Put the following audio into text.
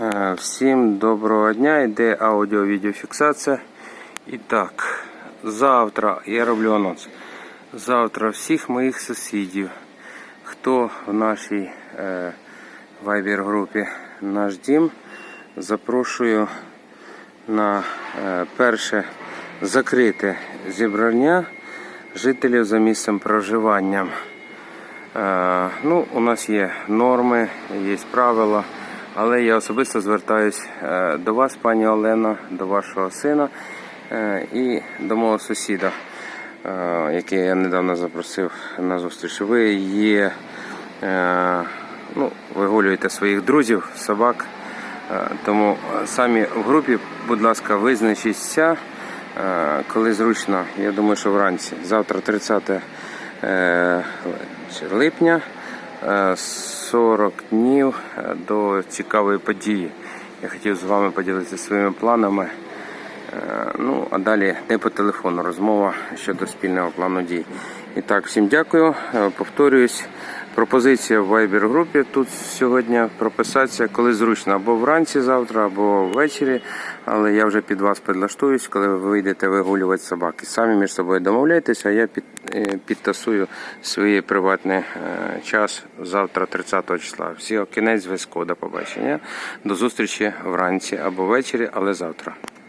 Е, Всім доброго дня, йде аудіо-відеофіксація. І так, завтра я роблю анонс. Завтра всіх моїх сусідів, хто в нашій е, Viber групі наш дім, запрошую на е, перше закрите зібрання жителів за місцем проживання. Е, Ну, у нас є норми, є правила, але я особисто звертаюсь е, до вас, пані Олена, до вашого сина е, і до мого сусіда, е, який я недавно запросив на зустріч. Ви є, ну, вигулюєте своїх друзів, собак. Тому самі в групі, будь ласка, визначіться, коли зручно. Я думаю, що вранці. Завтра 30 е, липня, 40 днів е, до цікавої події. Я хотів з вами поділитися своїми планами. Е, Ну, а далі не по телефону розмова щодо спільного плану дій. І так, всім дякую. Е, Повторююсь, пропозиція в Viber групі тут сьогодні прописатися, коли зручно, або вранці завтра, або ввечері. Але я вже під вас підлаштуюсь, коли ви вийдете вигулювати собаки. Самі між собою домовляйтеся, а я під, е, підтасую свій приватний е, час завтра, 30 числа. Всі кінець зв'язку. До побачення. До зустрічі вранці або ввечері, але завтра.